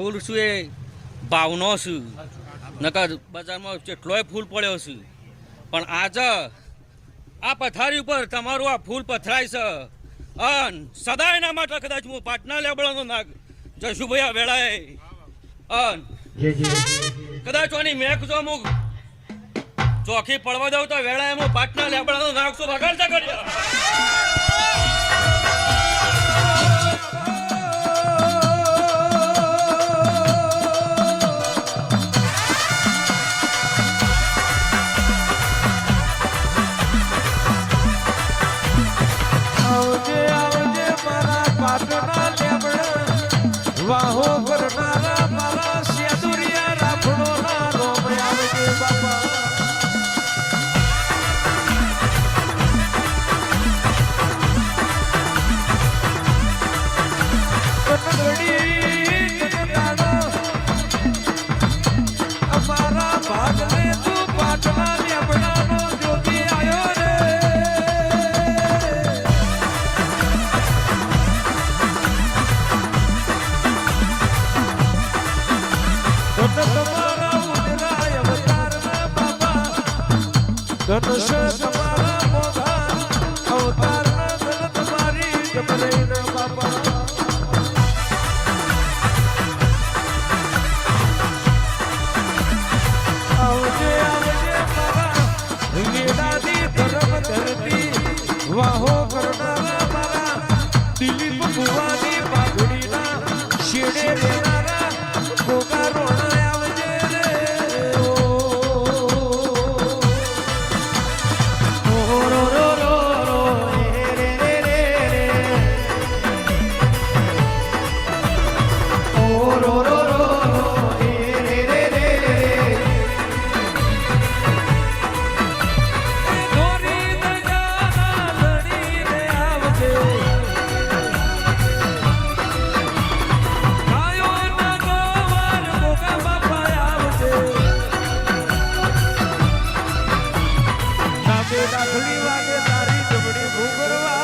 ફૂલ શું એ ભાવનો છું નકર બજારમાં કેટલોય ફૂલ પડ્યો છે પણ આજે આ પથારી ઉપર તમારું આ ફૂલ પથરાય છે. અન સદાય એના માટે કદાચ હું પાટના લેબડાનો નાગ જશુભાઈ આ વેળાએ. અન કદાચ આની મેક જો હું ચોખી પડવા દઉં તો વેળાએ હું પાટના લેબડાનો શું વગાડતા કર્યા? বাহু વાહો કરનારા મારા દિલીપ ભુવાની પાઘડીના શેડે વાગે તારી જમણી ભૂગર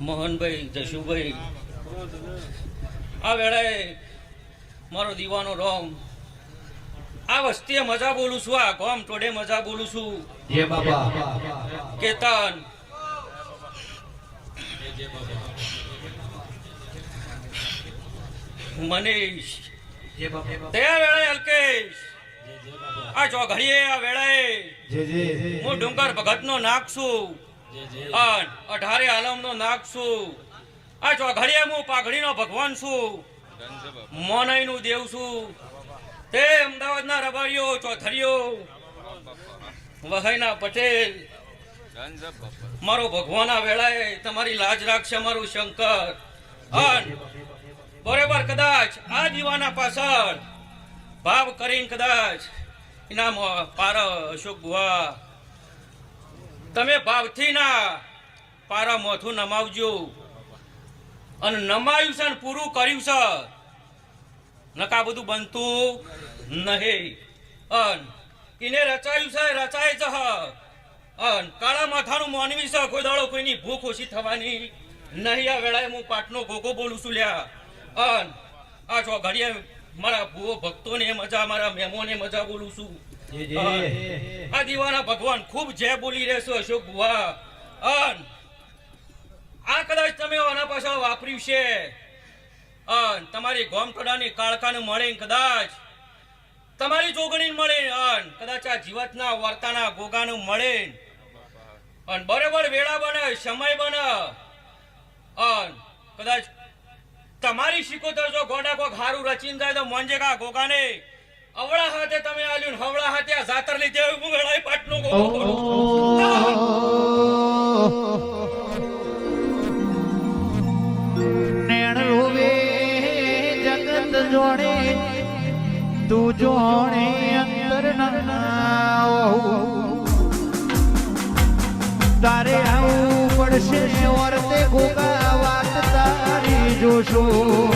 મોહનભાઈ જશુભાઈ. આ વેળાએ મારો દીવાનો રોમ. આ વસ્તીએ મજા બોલું છું આ ગોમ ટોડે મજા બોલું છું. જય બાબા. કેતન. મનીષ. તે વેળાએ અલ્કેશ. આ ચોઘડીએ આ વેળાએ હું ડુંગર ભગતનો નાક છું. અન અઢારે આલમનો નાગ છું. આ ચોઘડીએ હું પાઘડીનો ભગવાન છું. મોનઈનું દેવ છું. તે અમદાવાદના રબારીઓ, ચોથરીઓ, વહાઈના પટેલ. મારો ભગવાન આ વેળાએ તમારી લાજ રાખશે મારું શંકર. અન બરોબર કદાચ આ દીવાના પાછળ ભાવ કરીને કદાચ ઇનામ પાર અશોક બુવા તમે ભાવથી ના પારા મોથું નમાવજો. અને નમાયું છે ને પૂરું કર્યું છે. નકા બધું બનતું નહીં. અન એને રચાયું છે, રચાય છે. અન કાળા માથાનું માનવી છે, કોઈ દાડો કોઈની ભૂખ ઓછી થવાની નહીં. આ વેળાએ હું પાટનો ગોગો બોલું છું લ્યા. અન આ છો ઘડીએ મારા ભૂવો ભક્તોને મજા, મારા મહેમોને મજા બોલું છું. આ દીવાના ભગવાન ખૂબ જય બોલી રહેશો અશોક બુવા. અન આ કદાચ તમે આના પાછળ વાપર્યું છે. અન તમારી ગોમટોડાની કાળકાને મળે કદાચ. તમારી જોગણી મળે અન કદાચ આ જીવતના વર્તાના ગોગાનું મળે અન બરોબર વેળા બને સમય બને. અન કદાચ તમારી શીખોતર જો ગોડા કોક હારું રચીને જાય તો મોંજે કા ગોગાને? અવળા હાથે રોવે જગત જોડે તું જોડે અંતર તારે આવું પડશે વર્તે ગોગા વાત તારી જોશો.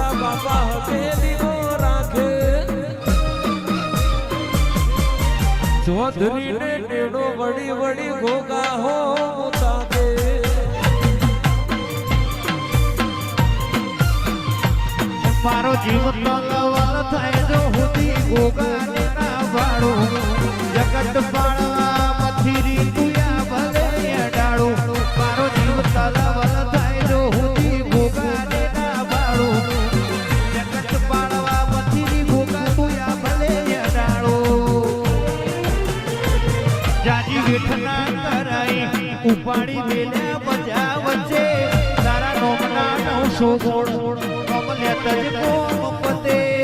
વળી વળી મારો જીવ તલવાર થાય જો ગોગાને ના ભાડો જગત પાળવા નવસો ગોળ કમલે તજ કોમ પતે